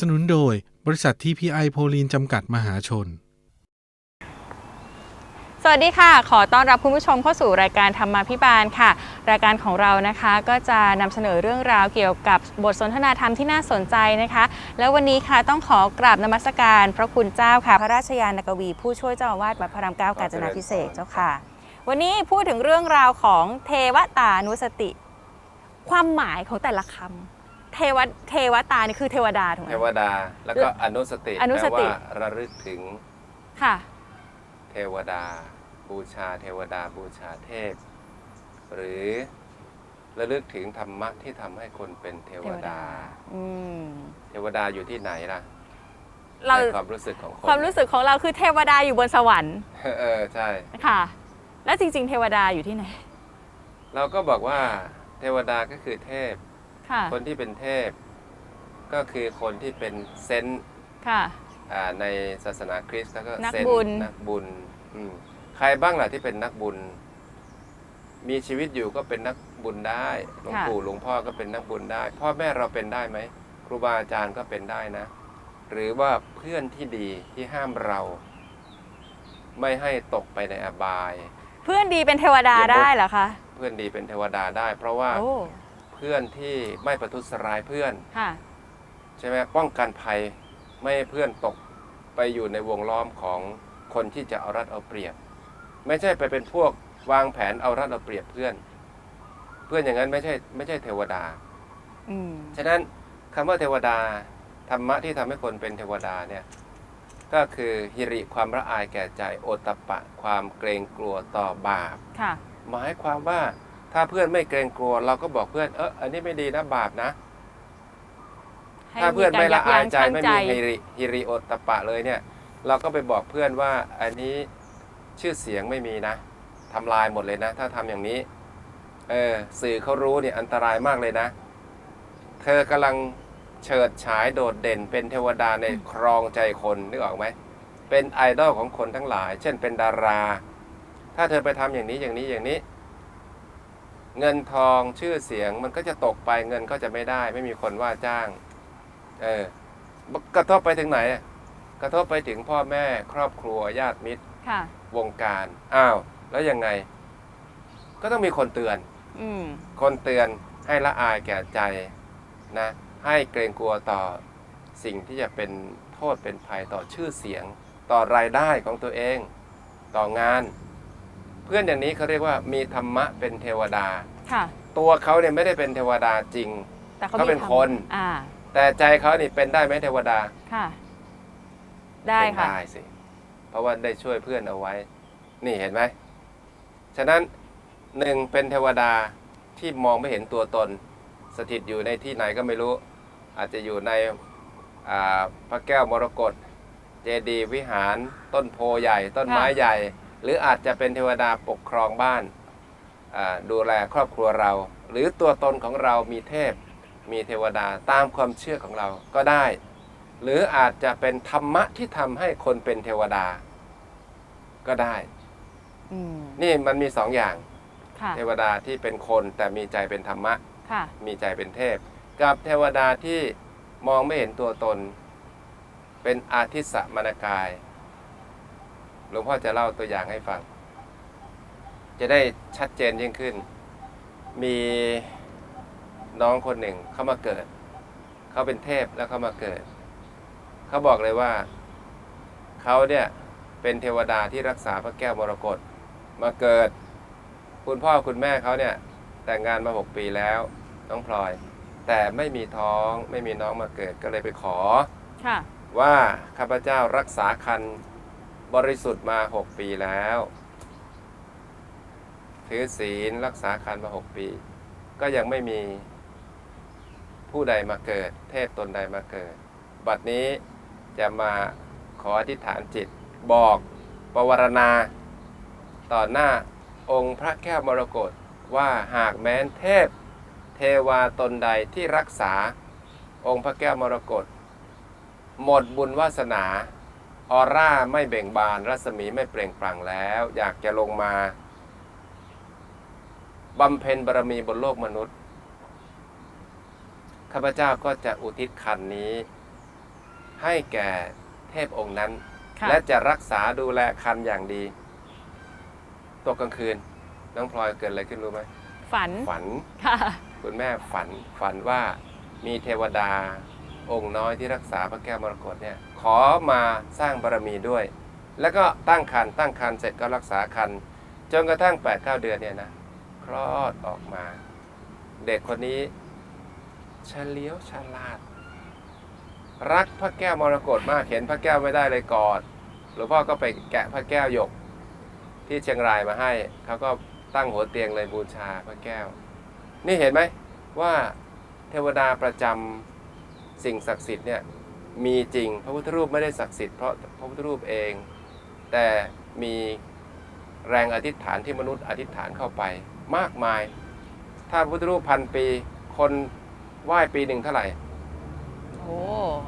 สนุนโดย บริษัททีพีไอโพลีนจำกัดมหาชน สวัสดีค่ะ ขอต้อนรับคุณผู้ชมเข้าสู่รายการธรรมาพิบาลค่ะ รายการของเรานะคะก็จะนำเสนอเรื่องราวเกี่ยวกับบทสนทนาธรรมที่น่าสนใจนะคะ แล้ววันนี้ค่ะต้องขอกราบนมัสการ พระคุณเจ้าค่ะ พระราชยานกวี ผู้ช่วยเจ้าอาวาสวัดพระรามเก้ากาญจนาพิเศษกเจ้าค่ะ วันนี้พูดถึงเรื่องราวของเทวตานุสติ ความหมายของแต่ละคำ เทวเทวตานี่คือเทวดาถูกไหม เทวดา แล้วก็อนุสติอนุสติแปลว่าระลึกถึงค่ะ เทวดา บูชา เทวดาบูชาเทพ หรือระลึกถึงธรรมะที่ทำให้คนเป็นเทวดา อืมเทวดาอยู่ที่ไหนล่ะเราในความรู้สึกของคนความรู้สึกของเราคือเทวดาอยู่บนสวรรค์เออใช่ ค่ะ แล้วจริง ๆ เทวดาอยู่ที่ไหน เราก็บอกว่าเทวดาก็คือเทพ ค่ะ คนที่เป็นเทพ ก็คือคนที่เป็นเซนต์ค่ะ อ่าในศาสนาคริสต์แล้วก็นักเซนต์บุญ นักบุญอืมใครบ้างล่ะที่เป็นนักบุญ มีชีวิตอยู่ก็เป็นนักบุญได้หลวงปู่หลวงพ่อก็เป็นนักบุญได้ พ่อแม่เราเป็นได้ไหมครูบาอาจารย์ก็เป็นได้นะ หรือว่าเพื่อนที่ดีที่ห้ามเรา ไม่ให้ตกไปในอบาย เพื่อนดีเป็นเทวดาเดี๋ยวได้เหรอคะ เพื่อนดีเป็นเทวดาได้ เพราะว่า โอ้ เพื่อนที่ไม่ประทุษร้ายเพื่อนค่ะ ใช่ไหมป้องกันภัยไม่ให้เพื่อนตกไปอยู่ในวงล้อมของคนที่จะเอารัดเอาเปรียบ ไม่ใช่ไปเป็นพวกวางแผนเอารัดเอาเปรียบเพื่อน เพื่อนอย่างนั้นไม่ใช่ไม่ใช่เทวดาอืมฉะนั้นคำว่าเทวดาธรรมะที่ทำให้คนเป็นเทวดาเนี่ยก็คือฮิริความละอายแก่ใจโอตตัปปะ ความเกรงกลัวต่อบาป ค่ะ หมายความว่า ถ้าเพื่อนไม่เกรงกลัว เราก็บอกเพื่อนเอออันนี้ไม่ดีนะบาปนะให้ถ้าเพื่อนไม่ละอายใจมีไม่การมียับยั้งชั่งฮิริฮิริโอตตปปะเลยเนี่ย เราก็ไปบอกเพื่อนว่าอันนี้ชื่อเสียงไม่มีนะทำลายหมดเลยนะ ถ้าทำอย่างนี้ เออสื่อเขารู้เนี่ยอันตรายมากเลยนะ เธอกำลังเฉิดฉายโดดเด่นเป็นเทวดาในครองใจคนนึกออกไหมเป็นไอดอลของคนทั้งหลาย เช่นเป็นดารา ถ้าเธอไปทำอย่างนี้อย่างนี้อย่างนี้ เงินทองชื่อเสียงมันก็จะตกไปเงินก็จะไม่ได้ ไม่มีคนว่าจ้าง เออกระทบไปถึงไหนอะกระทบไปถึงพ่อแม่ครอบครัวญาติมิตรค่ะวงการอ้าว แล้วยังไง ก็ต้องมีคนเตือนอืมคนเตือนให้ละอายแก่ใจนะ ให้เกรงกลัวต่อสิ่งที่จะเป็นโทษเป็นภัยต่อชื่อเสียง ต่อรายได้ของตัวเอง ต่องาน เพื่อนอย่างนี้เขาเรียกว่ามีธรรมะเป็นเทวดา ค่ะ ตัวเขาเนี่ยไม่ได้เป็นเทวดาจริง แต่เขาเขามีเป็นธรรมคน อ่า แต่ใจเขานี่เป็นได้ไหมเทวดาค่ะ ได้เป็นค่ะ ได้สิ เพราะว่าได้ช่วยเพื่อนเอาไว้ นี่เห็นไหมฉะนั้นหนึ่งเป็นเทวดาที่มองไม่เห็นตัวตน สถิตอยู่ในที่ไหนก็ไม่รู้ อาจจะอยู่ในอ่าพระแก้วมรกตเจดีย์วิหารต้นโพใหญ่ ต้นไม้ค่ะ ใหญ่ หรืออาจจะเป็นเทวดาปกครองบ้านอ่าดูแลครอบครัวเรา หรือตัวตนของเรามีเทพ มีเทวดาตามความเชื่อของเราก็ได้ หรืออาจจะเป็นธรรมะที่ทำให้คนเป็นเทวดา ก็ได้อืมนี่มันมีสองอย่างค่ะเทวดาที่เป็นคนแต่มีใจเป็นธรรมะค่ะมีใจเป็นเทพ กับเทวดาที่มองไม่เห็นตัวตน เป็นอาทิสมนกาย หลวงพ่อจะเล่าตัวอย่างให้ฟัง จะได้ชัดเจนยิ่งขึ้น มีน้องคนหนึ่งเขามาเกิด เขาเป็นเทพแล้วเขามาเกิด เขาบอกเลยว่า เขาเนี่ยเป็นเทวดาที่รักษาพระแก้วมรกตมาเกิด คุณพ่อคุณแม่เขาเนี่ยแต่งงานมา6ปีแล้วน้องพลอย แต่ไม่มีท้องไม่มีน้องมาเกิดก็เลยไปขอค่ะว่าข้าพเจ้ารักษาคัน บริสุทธิ์มา 6 ปีแล้ว ถือศีลรักษาคันมา 6 ปี ก็ยังไม่มีผู้ใดมาเกิด เทพตนใดมาเกิด บัดนี้จะมาขออธิษฐานจิต บอกประวรณา ต่อหน้าองค์พระแก้วมรกตว่าหากแม้นเทพเทวาตนใดที่รักษาองค์พระแก้วมรกตหมดบุญวาสนา ออร่าไม่เบ่งบาน รัศมีไม่เปล่งปลั่งแล้ว อยากจะลงมาบำเพ็ญบารมีบนโลกมนุษย์ ข้าพเจ้าก็จะอุทิศคันนี้ ให้แก่เทพองค์นั้น ค่ะและจะรักษาดูแลคันอย่างดี ตกกลางคืน น้องพลอยเกิดอะไรขึ้นรู้ไหม ฝันฝัน ค่ะ คุณแม่ฝันฝันว่ามีเทวดาองค์น้อยที่รักษาพระแก้วมรกตเนี่ย ขอมาสร้างบารมีด้วย แล้วก็ตั้งคันตั้งคันเสร็จก็รักษาคันจนกระทั่ง8ปดเเดือนเนี่ยนะคลอดออกมา เด็กคนนี้เฉลียวฉลาด รักพระแก้วมรกตมากเห็นพระแก้วไม่ได้เลยกอดหลวงพ่อก็ไปแกะพระแก้วหยก ที่เชียงรายมาให้เขาก็ตั้งหัวเตียงเลยบูชาพระแก้ว นี่เห็นไหมว่าเทวดาประจำสิ่งศักดิ์สิทธิ์เนี่ย มีจริง พระพุทธรูปไม่ได้ศักดิ์สิทธิ์เพราะพระพุทธรูปเอง แต่มีแรงอธิษฐานที่มนุษย์อธิษฐานเข้าไป มากมาย ถ้าพระพุทธรูปพันปี คนไหว้ปีหนึ่งเท่าไหร่โอ้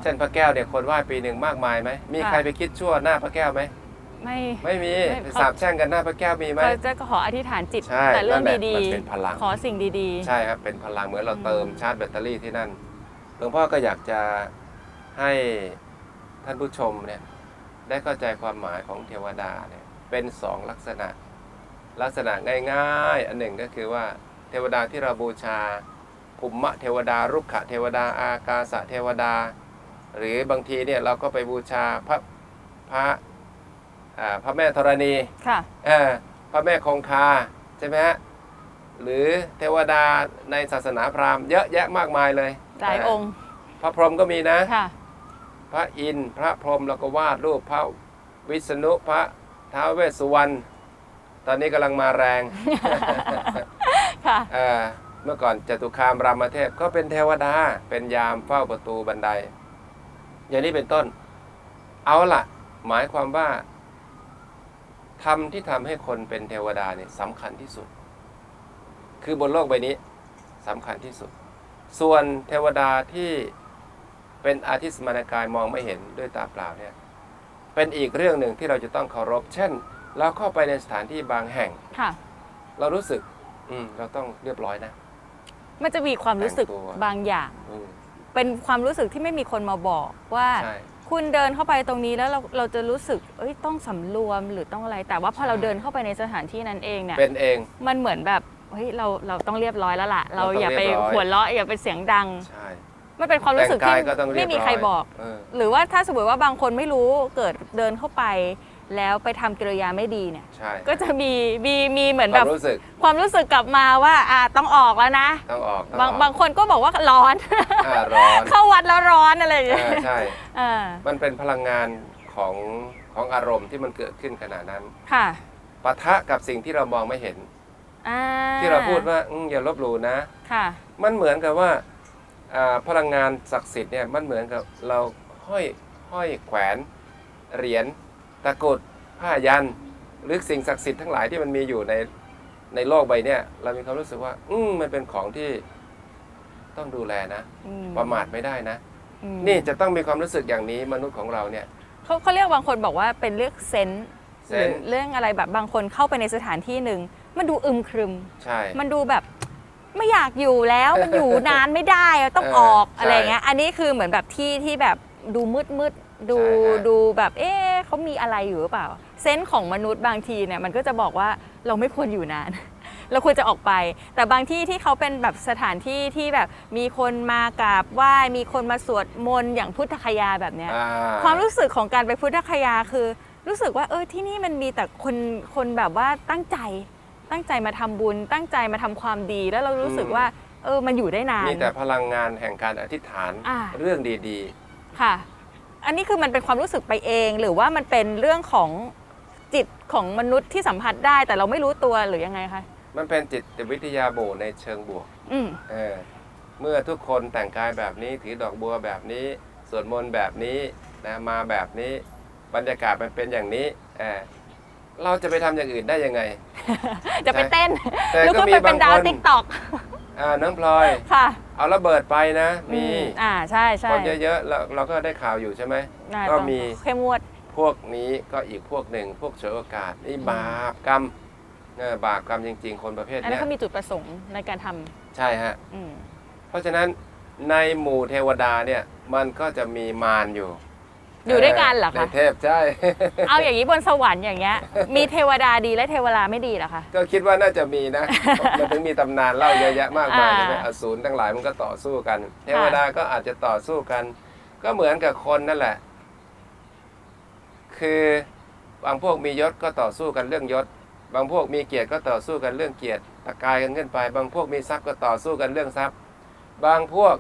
เช่นพระแก้วเนี่ยคนไหว้ปีหนึ่งมากมายไหมมีค่ะใครไปคิดชั่วหน้าพระแก้วไหมไม่ไม่มีไม่ไปเขาสาบแช่งกันหน้าพระแก้วมีไหมเขาจะขออธิษฐานจิตใช่แต่เรื่องนั่นแหละดีมันเป็นพลังขอสิ่งดีใช่ครับเป็นพลังเหมือนเราอืมเติมชาร์จแบตเตอรี่ที่นั่นหลวงพ่อก็อยากจะ ให้ท่านผู้ชมเนี่ยได้เข้าใจความหมายของเทวดาเนี่ยเป็นสองลักษณะ ลักษณะง่ายๆ อันหนึ่งก็คือว่าเทวดาที่เราบูชาภูมิเทวดารุกขเทวดาอากาสะเทวดา หรือบางทีเนี่ยเราก็ไปบูชาพระพระอ่าพระแม่ธรณีๆค่ะเออพระแม่คงคาใช่ไหมฮะหรือเทวดาในศาสนาพราหมณ์เยอะแยะมากมายเลย หลายองค์เพระพรหมก็มีนะค่ะ พระอินทร์พระพรหมเราก็วาดรูปพระวิษณุพระท้าวเวสสุวรรณตอนนี้กำลังมาแรง ค่ะเออเมื่อก่อนจตุคามรามเทพก็เป็นเทวดา เป็นยามเฝ้าประตูบันได อย่างนี้เป็นต้น เอาล่ะ หมายความว่าธรรมที่ทำให้คนเป็นเทวดาเนี่ยสำคัญที่สุด คือบนโลกใบนี้สำคัญที่สุด ส่วนเทวดาที่ เป็นอาทิสมานกายมองไม่เห็นด้วยตาเปล่าเนี่ยเป็นอีกเรื่องหนึ่งที่เราจะต้องเคารพ เช่น เราเข้าไปในสถานที่บางแห่ง ค่ะ เรารู้สึก อืมเราต้องเรียบร้อยนะ มันจะมีความรู้สึกแต่งตัว บางอย่าง อืม เป็นความรู้สึกที่ไม่มีคนมาบอกว่า ใช่ คุณเดินเข้าไปตรงนี้แล้วเราเราจะรู้สึก เอ้ยต้องสำรวมหรือต้องอะไร แต่ว่าพอเราเดินเข้าไปในสถานที่นั้นเองเนี่ย เป็นเอง มันเหมือนแบบ เฮ้ยเราเราต้องเรียบร้อยแล้วล่ะ เราเราต้องอย่าไปเรียบร้อย หัวเราะอย่าไปเสียงดัง ใช่ มันเป็นความรู้สึกแต่งที่กายก็ต้องเรียบไม่มีใครร้อยบอก เออ หรือว่าถ้าสมมติว่าบางคนไม่รู้เกิดเดินเข้าไป แล้วไปทำกิริยาไม่ดีเนี่ย ใช่ก็จะมีมีมีเหมือนคแบวาบมรู้สึกความรู้สึกกลับมาว่าอ่าต้องออกแล้วนะ ต้องออกต้องบางออกบางคนก็บอกว่าร้อน อ่าร้อนเข้าวัดแล้วร้อนอะไรอย่างเอเงี้ยอใช่ เออมันเป็นพลังงานของของอารมณ์ที่มันเกิดขึ้นขณะนั้นค่ะปะทะกับสิ่งที่เรามองไม่เห็น อ่าที่เราพูดว่าอืมอย่าลบหลู่นะ ค่ะ มันเหมือนกับว่าอ่า พลังงานศักดิ์สิทธิ์เนี่ยมันเหมือนกับเราห้อยห้อยแขวนเหรียญตะกรุดผ้ายัน หรือสิ่งศักดิ์สิทธิ์ทั้งหลายที่มันมีอยู่ในในโลกใบเนี้ยเรามีความรู้สึกว่า อืมมันเป็นของที่ต้องดูแลนะอืประมาทไม่ได้นะอืมนี่จะต้องมีความรู้สึกอย่างนี้มนุษย์ของเราเนี่ยเขาเขาเรียกบางคนบอกว่าเป็นเรื่องเซนส์หเซรืนอส์เรื่องอะไรแบบบางคนเข้าไปในสถานที่หนึ่งมันดูอึมครึม ใช่ มันดูแบบ ไม่อยากอยู่แล้วมันอยู่นานไม่ได้อะต้องเออออกใช่อะไรเงี้ย อันนี้คือเหมือนแบบที่ที่แบบดูมืดมืดๆดูใช่ฮะดูแบบเอ๊ะเขามีอะไรอยู่หรือเปล่า เซนส์ของมนุษย์บางทีเนี่ยมันก็จะบอกว่าเราไม่ควรอยู่นาน เราควรจะออกไป แต่บางที่ที่เขาเป็นแบบสถานที่ที่แบบมีคนมากราบไหว้มีคนมาสวดมนต์อย่างพุทธคยาแบบเนี้ย อ่ความรู้สึกของการไปพุทธคยาคือ รู้สึกว่าเออที่นี่มันมีแต่คนคนแบบว่าตั้งใจ ตั้งใจมาทำบุญ ตั้งใจมาทำความดี แล้วเรารู้สึกว่า เออมันอยู่ได้นาน มีแต่พลังงานแห่งการอธิษฐานอ่า เรื่องดีค่ะ อันนี้คือมันเป็นความรู้สึกไปเอง หรือว่ามันเป็นเรื่องของจิตของมนุษย์ที่สัมผัสได้ แต่เราไม่รู้ตัวหรือยังไงคะๆ มันเป็นจิตวิทยาโบในเชิงบวกอืมเออเมื่อทุกคนแต่งกายแบบนี้ถือดอกบัวแบบนี้สวดมนต์แบบนี้นะมาแบบนี้ บรรยากาศมันเป็นอย่างนี้เออ เราจะไปทำอย่างอื่นได้ยังไง จะไปเต้นแต่แล้วก็ก็มีไปเป็นบางดาวคน ติ๊กต็อกอ่าน้องพลอย ค่ะเอาระเบิดไปนะมีอือ่าใช่ใช่คนเยอะๆเราเราก็ได้ข่าวอยู่ใช่ไหมอ่าก็ต้องมี เข้มงวด พวกนี้ก็อีกพวกหนึ่งพวกเฉวยโอกาสนี่อืม บาปกรรมเออบาปกรรมจริง ๆ คนประเภทอันนั้เนี้นยเขามีจุดประสงค์ในการทำใช่ฮะ อืมเพราะฉะนั้นในหมู่เทวดาเนี่ยมันก็จะมีมารอยู่ อยู่ด้วยกันเหรอในคะเทพใช่ เอาอย่างนี้บนสวรรค์อย่างเงี้ย มีเทวดาดีและเทวดาไม่ดีเหรอคะ ก็คิดว่าน่าจะมีนะ มันถึงมีตำนานเล่าเยอะแยะมากมายอ่าใช่ไหมอสูรทั้งหลายมันก็ต่อสู้กัน เทวดาก็อาจจะต่อสู้กัน ก็เหมือนกับคนนั่นแหละ คือบางพวกมียศก็ต่อสู้กันเรื่องยศ บางพวกมีเกียรติก็ต่อสู้กันเรื่องเกียรติตะกายกันขึ้นไป บางพวกมีทรัพย์ก็ต่อสู้กันเรื่องทรัพย์ บางพวก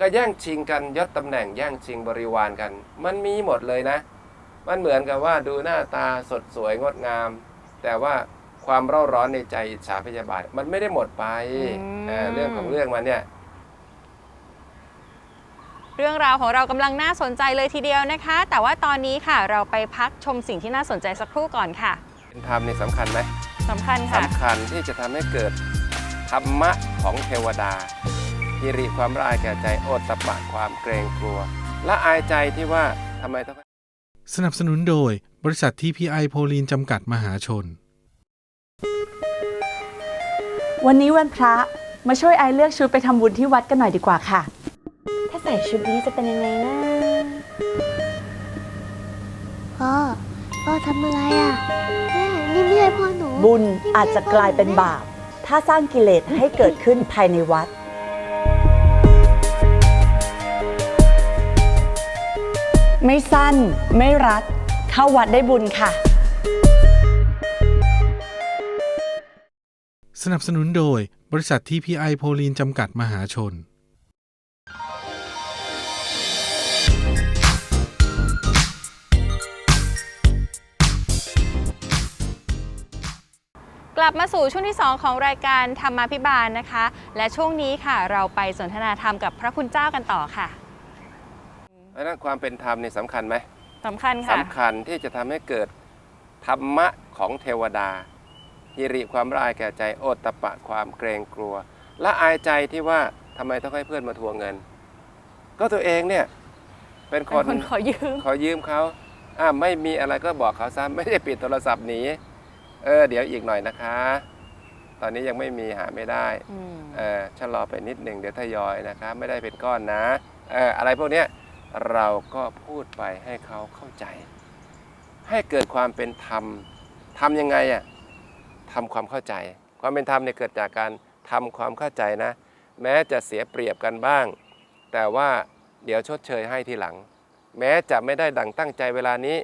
ก็แย่งชิงกันยศตำแหน่งแย่งชิงบริวารกัน มันมีหมดเลยนะ มันเหมือนกับว่าดูหน้าตาสดสวยงดงาม แต่ว่าความเร่าร้อนในใจอิจฉาพยาบาทมันไม่ได้หมดไปอืมเอ่อเรื่องของเรื่องมันเนี่ยเรื่องราวของเรากำลังน่าสนใจเลยทีเดียวนะคะ แต่ว่าตอนนี้ค่ะเราไปพักชมสิ่งที่น่าสนใจสักครู่ก่อนค่ะเป็นธรรมนี่สำคัญไหมสำคัญค่ะสำคัญที่จะทำให้เกิดธรรมะของเทวดา ฮิริความละอายแก่ใจโอตตะปะความเกรงกลัวละอายใจที่ว่าทำไมต้องสนับสนุนโดยบริษัทที่พีไอโพลีนจำกัดมหาชน วันนี้วันพระมาช่วยไอเลือกชุดไปทำบุญที่วัดกันหน่อยดีกว่าค่ะ ถ้าใส่ชุดนี้จะเป็นยังไงนะพ่อพ่อทำอะไรอะแม่นี่ไม่ใช่พ่อหนูบุญอาจจะกลายเป็นบาป ถ้าสร้างกิเลสให้เกิดขึ้นภายในวัด ไม่สั้น ไม่รัด เข้าวัดได้บุญค่ะ สนับสนุนโดยบริษัทที่พีไอโพลีนจำกัดมหาชน กลับมาสู่ช่วงที่ 2 ของรายการธรรมาภิบาลนะคะ และช่วงนี้ค่ะ เราไปสนทนาธรรมกับพระคุณเจ้ากันต่อค่ะ เพราะฉะนั้นความเป็นธรรมนี่สำคัญไหมสำคัญค่ะ สำคัญที่จะทำให้เกิดธรรมะของเทวดาฮิริความละอายแก่ใจโอตตะปะความเกรงกลัวละอายใจที่ว่าทำไมต้องให้เพื่อนมาทวงเงิน ก็ตัวเองเนี่ยเป็นคเป็นนคนขอยืม ขอยืมเขาอ่าไม่มีอะไรก็บอกเขาซะไม่ได้ปิดโทรศัพท์หนีเออเดี๋ยวอีกหน่อยนะคะ ตอนนี้ยังไม่มีหาไม่ได้ อืม เออชะลอไปนิดหนึ่งเดี๋ยวทยอยนะคะ ไม่ได้เป็นก้อนนะเอออะไรพวกเนี้ย เราก็พูดไปให้เขาเข้าใจ ให้เกิดความเป็นธรรมทำยังไงอะทำความเข้าใจ ความเป็นธรรมเนี่ยเกิดจากการทำความเข้าใจนะ แม้จะเสียเปรียบกันบ้าง แต่ว่าเดี๋ยวชดเชยให้ทีหลัง แม้จะไม่ได้ดังตั้งใจเวลานี้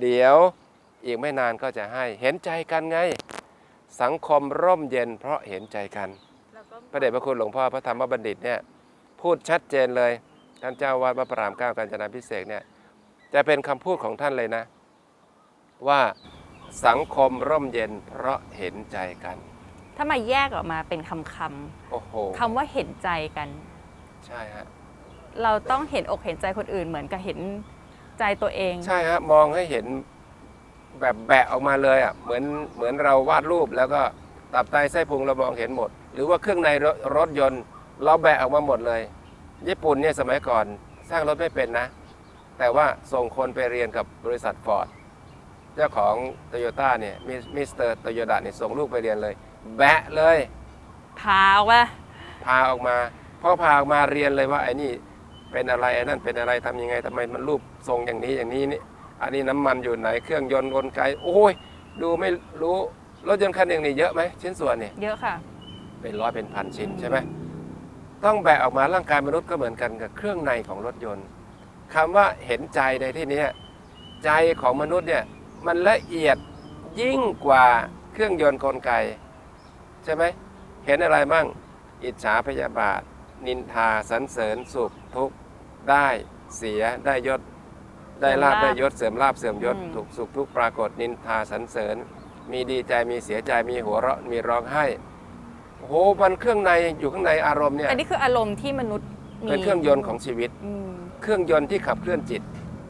เดี๋ยวอีกไม่นานก็จะให้เห็นใจกันไง สังคมร่มเย็นเพราะเห็นใจกัน พระเดชพระคุณหลวงพ่อพระธรรมบัณฑิตเนี่ยพูดชัดเจนเลย ท่านเจ้าวาดวัดพระรามเก้ากาญจนาพิเศษกเนี่ยจะเป็นคำพูดของท่านเลยนะ ว่าสังคมร่มเย็นเพราะเห็นใจกันถ้ามาแยกออกมาเป็นคำคโอ้โหำคำว่าเห็นใจกัน ใช่ฮะเราต้องเห็นอกเห็นใจคนอื่นเหมือนกับเห็นใจตัวเอง ใช่ฮะมองให้เห็นแบบแบะออกมาเลยอะเหมือนเหมือนเราวาดรูปแล้วก็ตับไตไส้พุงเรามองเห็นหมด หรือว่าเครื่องในรถรถยนต์ เราแบะออกมาหมดเลย ญี่ปุ่นเนี่ยสมัยก่อนสร้างรถไม่เป็นนะ แต่ว่าส่งคนไปเรียนกับบริษัทฟอร์ดเจ้าของโตโยต้าเนี่ยมิมิสเตอร์โตโยต้าเนี่ยส่งลูกไปเรียนเลย แบะเลย พาออกมาพาออกมาพอพาออกมาเรียนเลยว่าไอ้นี่เป็นอะไรไอ้นั่นเป็นอะไรทำยังไงทำไมมันรูปทรงอย่างนี้อย่างนี้นี่อันนี้น้ำมันอยู่ไหนเครื่องยนต์กลไกโอ้ยดูไม่รู้รถยนต์คันหนึ่งนี่เยอะไหมชิ้นส่วนเนี่ยเยอะค่ะ เป็นร้อยเป็นพันชิ้นใช่ไหม ต้องแบะออกมาร่างกายมนุษย์ก็เหมือนกันกับเครื่องในของรถยนต์คำว่าเห็นใจในที่เนี้ยใจของมนุษย์เนี่ยมันละเอียดยิ่งกว่าเครื่องยนต์กลไก ใช่ไหมเห็นอะไรบ้าง อิจฉาพยาบาท นินทาสรรเสริญสุขทุกข์ได้เสียได้ยศ ได้ลาบเสื่อมลาภได้ยศเสริมลาบเสื่อมยศอืมถูกสุขทุกข์ปรากฏนินทาสรรเสริญ มีดีใจมีเสียใจมีหัวเราะมีร้องไห้ โอ้โหมันเครื่องในอยู่ข้างในอารมณ์เนี่ยอันนี้คืออารมณ์ที่มนุษย์มีเป็นเครื่องยนต์ของชีวิต อืมเครื่องยนต์ที่ขับเคลื่อนจิต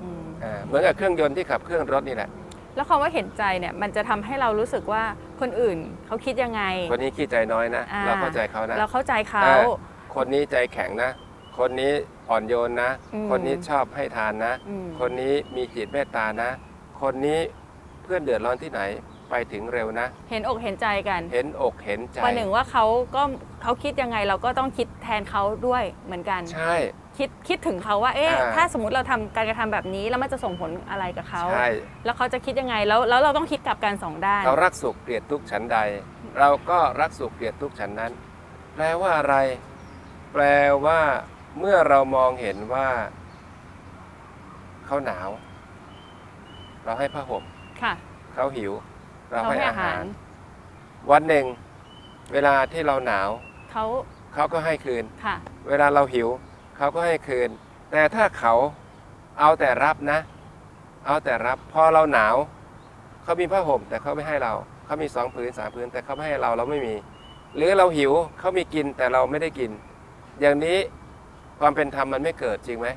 อืมอ่าเหมือนกับเครื่องยนต์ที่ขับเคลื่อนรถนี่แหละแล้วคำว่าเห็นใจเนี่ยมันจะทำให้เรารู้สึกว่าคนอื่นเขาคิดยังไง คนนี้ขี้ใจน้อยนะอ่เราเข้าใจเขานะ เราเข้าใจเขาเออคนนี้ใจแข็งนะ คนนี้อ่อนโยนนะ อืม คนนี้ชอบให้ทานนะ อืมคนนี้มีจิตเมตตานะ คนนี้เพื่อนเดือดร้อนที่ไหน ไปถึงเร็วนะ เห็นอกเห็นใจกันเห็นอกเห็นใจวันหนึ่งว่าเขาก็เขาคิดยังไงเราก็ต้องคิดแทนเขาด้วยเหมือนกัน ใช่ คิดคิดถึงเขาว่า เอ๊ะ อ่า ถ้าสมมติเราทำการกระทำแบบนี้แล้วมันจะส่งผลอะไรกับเขา ใช่ แล้วเขาจะคิดยังไง แล้วแล้วเราต้องคิดกลับกันสองด้านเขารักสุขเกลียดทุกข์ฉันใด เราก็รักสุขเกลียดทุกข์ฉันนั้น แปลว่าอะไร แปลว่า เมื่อเรามองเห็นว่าเขาหนาว เราให้ผ้าห่มค่ะ เขาหิว เราเราให้ให้อาอาหาหารรวันหนึ่ง เวลาที่เราหนาวเขาเขาก็ให้คืน ค่ะ เวลาเราหิว เขาก็ให้คืน แต่ถ้าเขาเอาแต่รับนะ เอาแต่รับพอเราหนาวเขามีผ้าห่ม แต่เขาไม่ให้เราเขามีสองผืนสามผืนแต่เขาไม่ให้เราเราไม่มี หรือเราหิวเขามีกินแต่เราไม่ได้กิน อย่างนี้ความเป็นธรรมมันไม่เกิดจริงไหม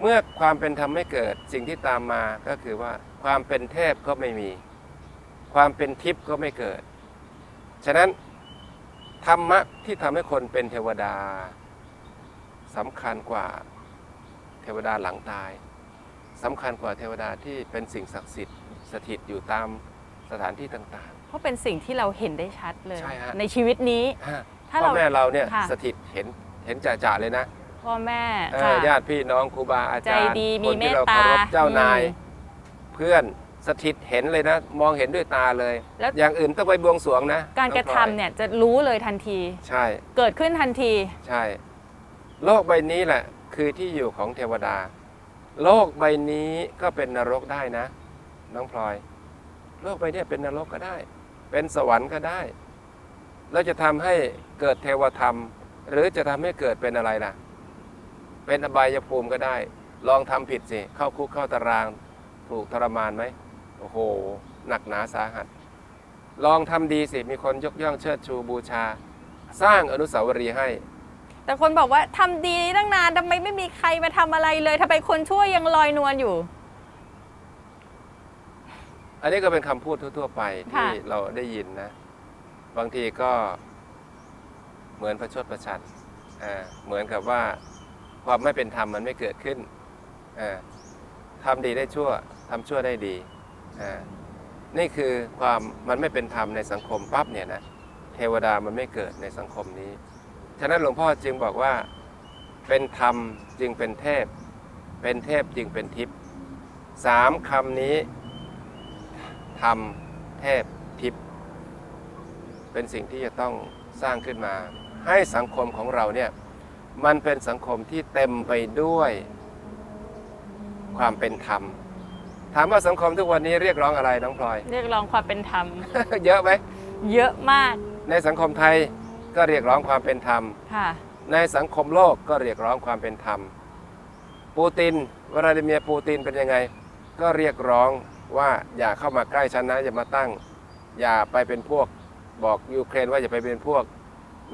เมื่อความเป็นธรรมไม่เกิดสิ่งที่ตามมาก็คือว่าความเป็นเทพก็ไม่มี ความเป็นทิพย์ก็ไม่เกิด ฉะนั้นธรรมะที่ทำให้คนเป็นเทวดาสำคัญกว่าเทวดาหลังตายสำคัญกว่าเทวดาที่เป็นสิ่งศักดิ์สิทธิ์สถิตอยู่ตามสถานที่ต่าง เพราะเป็นสิ่งที่เราเห็นได้ชัดเลย ใช่ฮะ ในชีวิตนี้ ๆฮะถ้าพ่อเรา แม่เราเนี่ยค่ะ สถิตเห็นเห็นจ่าๆเลยนะ พ่อแม่เออค่ะ ญาติพี่น้องครูบาอาจารย์ใจดีคมีนที่เราเมตตาเคารพเจ้านาย อืม เพื่อน สถิตเห็นเลยนะ มองเห็นด้วยตาเลย แล้ว อย่างอื่นต้องไปบวงสรวงนะการกระทำองพลอเนี่ยจะรู้เลยทันที ใช่เกิดขึ้นทันที ใช่ โลกใบนี้แหละ คือที่อยู่ของเทวดา โลกใบนี้ก็เป็นนรกได้นะ น้องพลอย โลกใบเนี้ยเป็นนรกก็ได้ เป็นสวรรค์ก็ได้ แล้วจะทำให้เกิดเทวธรรม หรือจะทำให้เกิดเป็นอะไรล่ะ เป็นอบายภูมิก็ได้ ลองทำผิดสิ เข้าคุกเข้าตาราง ถูกทรมานไหม โอ้โห หนักหนาสาหัส ลองทำดีสิมีคนยกย่องเชิดชูบูชา สร้างอนุสาวรีย์ให้ แต่คนบอกว่าทำดีตั้งนานทำไมไม่มีใครมาทำอะไรเลยทำไมคนชั่วยังลอยนวลอยู่ อันนี้ก็เป็นคำพูดทั่ว ๆ ไปค่ะ ที่เราได้ยินนะ บางทีก็เหมือนประชดประชันอ่าเหมือนกับว่าความไม่เป็นธรรมมันไม่เกิดขึ้นอ่าทำดีได้ชั่วทำชั่วได้ดีอ่า นี่คือความมันไม่เป็นธรรมในสังคมปั๊บเนี่ยนะเทวดามันไม่เกิดในสังคมนี้ ฉะนั้นหลวงพ่อจึงบอกว่าเป็นธรรมจึงเป็นเทพ เป็นเทพจึงเป็นทิพย์สามคำนี้ธรรมเทพทิพย์เป็นสิ่งที่จะต้องสร้างขึ้นมา ให้สังคมของเราเนี่ยมันเป็นสังคมที่เต็มไปด้วยความเป็นธรรม ถามว่าสังคมทุกวันนี้เรียกร้องอะไรน้องพลอย เรียกร้องความเป็นธรรม เยอะไหมเยอะมากในสังคมไทยก็เรียกร้องความเป็นธรรม ค่ะ ในสังคมโลกก็เรียกร้องความเป็นธรรม ปูตินวลาดิเมียร์ปูตินเป็นยังไง ก็เรียกร้องว่าอย่าเข้ามาใกล้ฉันนะอย่ามาตั้ง อย่าไปเป็นพวกบอกยูเครนว่าอย่าไปเป็นพวก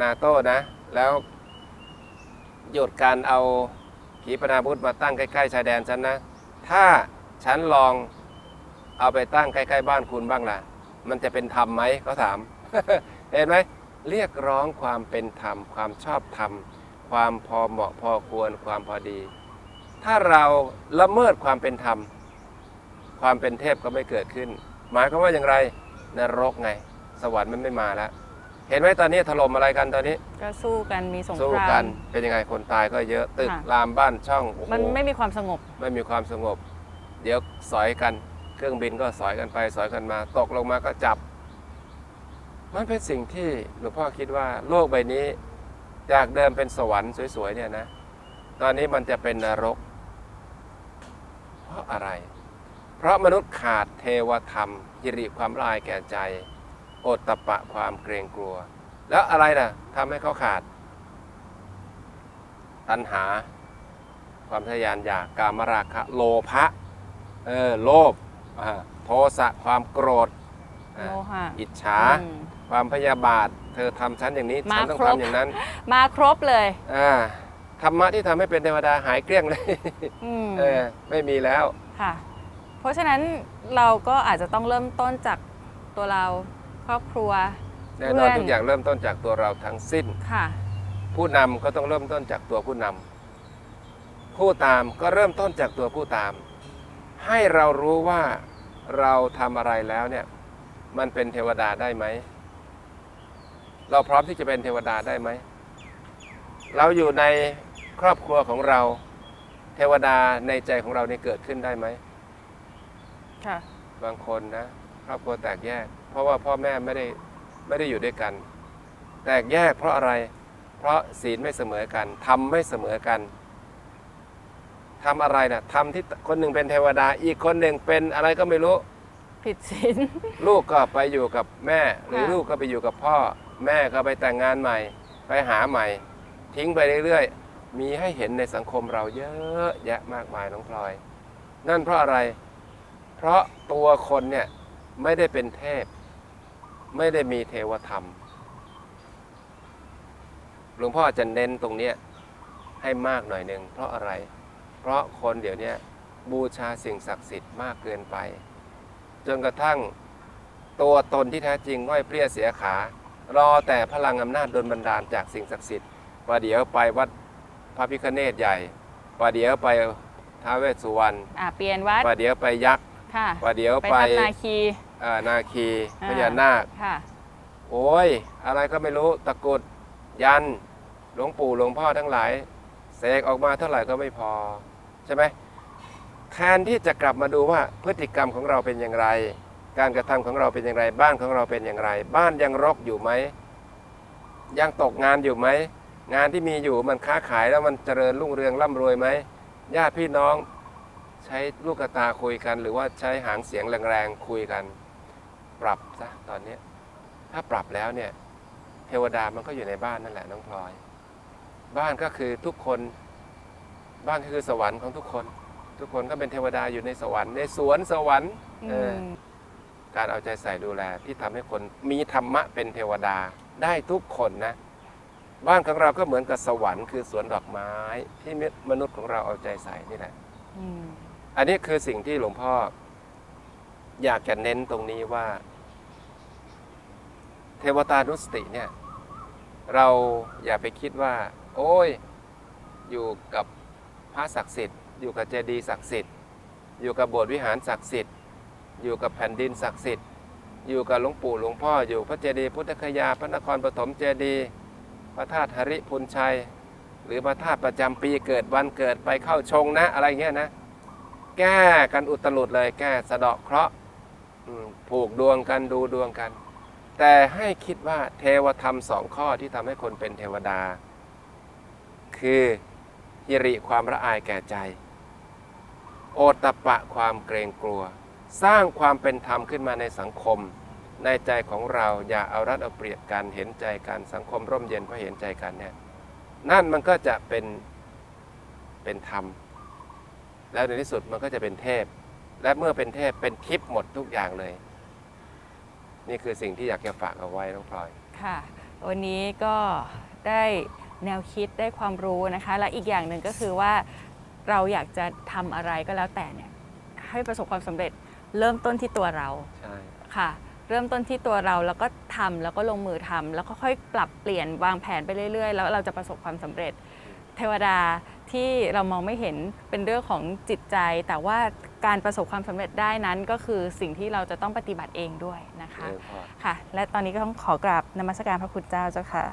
นาโต้นะ แล้วหยุดการเอาขีปนาวุธมาตั้งใกล้ๆชายแดนฉันนะ ถ้า ฉันลองเอาไปตั้งใกล้ๆบ้านคุณบ้างล่ะ มันจะเป็นธรรมไหมเขาถาม เห็นไหมเรียกร้องความเป็นธรรม ความชอบธรรม ความพอเหมาะพอควรความพอดี ถ้าเราละเมิดความเป็นธรรม ความเป็นเทพก็ไม่เกิดขึ้น หมายความว่าอย่างไรนรกไง สวรรค์มันไม่มาแล้วเห็นไหมตอนนี้ถล่มอะไรกันตอนนี้ ก็สู้กันมีสงสู้ครากัมนเป็นยังไงคนตายก็เยอะตึกค่ะ รามบ้านช่องโอ้โหมันไม่มีความสงบ ไม่มีความสงบ เดี๋ยวสอยกัน เครื่องบินก็สอยกันไปสอยกันมา ตกลงมาก็จับ มันเป็นสิ่งที่หลวงพ่อคิดว่าโลกใบนี้ จากเดิมเป็นสวรรค์สวยๆเนี่ยนะ ตอนนี้มันจะเป็นนรก เพราะอะไร เพราะมนุษย์ขาดเทวธรรมยิริความลายแก่ใจ โอตตะปะความเกรงกลัว แล้วอะไรนะทำให้เขาขาด ตัณหาความทะยานอยากกามราคะโลภะ เออโลภอ่าโทสะความโกรธอ่าโมหะอิจฉา อืม ความพยาบาท เธอทำฉันอย่างนี้ มาฉันต้องครบ ทำอย่างนั้นมาครบเลยอ่าธรรมะที่ทำให้เป็นเทวดาหายเกลี้ยงเลยอืมเออไม่มีแล้ว ค่ะ เพราะฉะนั้นเราก็อาจจะต้องเริ่มต้นจากตัวเราครอบครัว แน่นอนเพื่อน ทุกอย่างเริ่มต้นจากตัวเราทั้งสิ้น ค่ะ ผู้นำก็ต้องเริ่มต้นจากตัวผู้นำผู้ตามก็เริ่มต้นจากตัวผู้ตาม ให้เรารู้ว่าเราทำอะไรแล้วเนี่ย มันเป็นเทวดาได้ไหม เราพร้อมที่จะเป็นเทวดาได้ไหม เราอยู่ในครอบครัวของเรา เทวดาในใจของเราเนี่ยเกิดขึ้นได้ไหมค่ะ บางคนนะ ครอบครัวแตกแยก เพราะว่าพ่อแม่ไม่ได้ไม่ได้อยู่ด้วยกัน แตกแยกเพราะอะไร เพราะศีลไม่เสมอกันทำไม่เสมอกัน ทำอะไรนะทำที่คนหนึ่งเป็นเทวดา อีกคนหนึ่งเป็นอะไรก็ไม่รู้ ผิดศีลลูกก็ไปอยู่กับแม่ หรือค่ะลูกก็ไปอยู่กับพ่อ แม่ก็ไปแต่งงานใหม่ ไปหาใหม่ ทิ้งไปเรื่อยๆ มีให้เห็นในสังคมเราเยอะแยะมากมายน้องพลอย นั่นเพราะอะไร เพราะตัวคนเนี่ยไม่ได้เป็นเทพ ไม่ได้มีเทวธรรมหลวงพ่อจะเน้นตรงเนี้ยให้มากหน่อยหนึ่งเพราะอะไร เพราะคนเดี๋ยวเนี้ยบูชาสิ่งศักดิ์สิทธิ์มากเกินไป จนกระทั่งตัวตนที่แท้จริงง่อยเปรี้ยเสียขา รอแต่พลังอำนาจดลบันดาลจากสิ่งศักดิ์สิทธิ์ว่าเดี๋ยวไปวัดพระพิฆเนศใหญ่ว่าเดี๋ยวไปท้าวเวสสุวรรณอ่าเปลี่ยนวัดว่าเดี๋ยวไปยักษ์ค่ะว่าเดี๋ยวไปไปทำนาคีเอ่อนาคีอ่าพญานาคค่ะโอ้ยอะไรก็ไม่รู้ตะกรุดยันหลวงปู่หลวงพ่อทั้งหลายเสกออกมาเท่าไหร่ก็ไม่พอใช่ไหมแทนที่จะกลับมาดูว่าพฤติกรรมของเราเป็นอย่างไร การกระทำของเราเป็นอย่างไร บ้านของเราเป็นอย่างไร บ้านยังรกอยู่ไหม ยังตกงานอยู่ไหม งานที่มีอยู่มันค้าขายแล้วมันเจริญรุ่งเรืองร่ำรวยไหมญาติพี่น้องใช้ลูกตาคุยกัน หรือว่าใช้หางเสียงแรงๆคุยกัน ปรับซะตอนนี้ ถ้าปรับแล้วเนี่ยเทวดามันก็อยู่ในบ้านนั่นแหละน้องพลอย บ้านก็คือทุกคน บ้านก็คือสวรรค์ของทุกคน ทุกคนก็เป็นเทวดาอยู่ในสวรรค์ในสวนสวรรค์เอออมการเอาใจใส่ดูแลที่ทำให้คนมีธรรมะเป็นเทวดาได้ทุกคนนะ บ้านของเราก็เหมือนกับสวรรค์คือสวนดอกไม้ที่มนุษย์ของเราเอาใจใส่นี่แหละอืมอันนี้คือสิ่งที่หลวงพ่อ อยากจะเน้นตรงนี้ว่า เทวตานุสติเนี่ย เราอย่าไปคิดว่า โอ้ย อยู่กับ พระศักดิ์สิทธิ์อยู่กับเจดีย์ศักดิ์สิทธิ์อยู่กับโบสถ์วิหารศักดิ์สิทธิ์อยู่กับแผ่นดินศักดิ์สิทธิ์อยู่กับหลวงปู่หลวงพ่ออยู่พระเจดีย์พุทธคยา พระนครปฐมเจดีย์พระธาตุหริพุนชัย หรือพระธาตุประจำปีเกิดวันเกิดไปเข้าชงนะอะไรเงี้ยนะ แก้กันอุตลุดเลยแก้สะเดาะเคราะห์ผูกดวงกันดูดวงกัน แต่ให้คิดว่าเทวธรรมสองข้อที่ทำให้คนเป็นเทวดา คือ ฮิริความละอายแก่ใจ โอตตะปะความเกรงกลัว สร้างความเป็นธรรมขึ้นมาในสังคม ในใจของเราอย่าเอารัดเอาเปรียบกันเห็นใจกันสังคมร่มเย็นเพราะเห็นใจกันเนี่ยนั่นมันก็จะเป็นเป็นธรรม แล้วในที่สุดมันก็จะเป็นเทพ และเมื่อเป็นเทพเป็นทิพย์หมดทุกอย่างเลย นี่คือสิ่งที่อยากจะฝากเอาไว้น้องพลอย ค่ะ วันนี้ก็ได้ แนวคิดได้ความรู้นะคะ และอีกอย่างหนึ่งก็คือว่าเราอยากจะทำอะไรก็แล้วแต่เนี่ยให้ประสบความสำเร็จเริ่มต้นที่ตัวเราใช่ค่ะ เริ่มต้นที่ตัวเราแล้วก็ทำแล้วก็ลงมือทำแล้วก็ค่อยปรับเปลี่ยนวางแผนไปเรื่อยๆ แล้วเราจะประสบความสำเร็จ เทวดาที่เรามองไม่เห็นเป็นเรื่องของจิตใจ แต่ว่าการประสบความสำเร็จได้นั้นก็คือสิ่งที่เราจะต้องปฏิบัติเองด้วยนะคะ เออพอค่ะ และตอนนี้ก็ต้องขอกราบนมัสการพระคุณเจ้าเจ้าค่ะ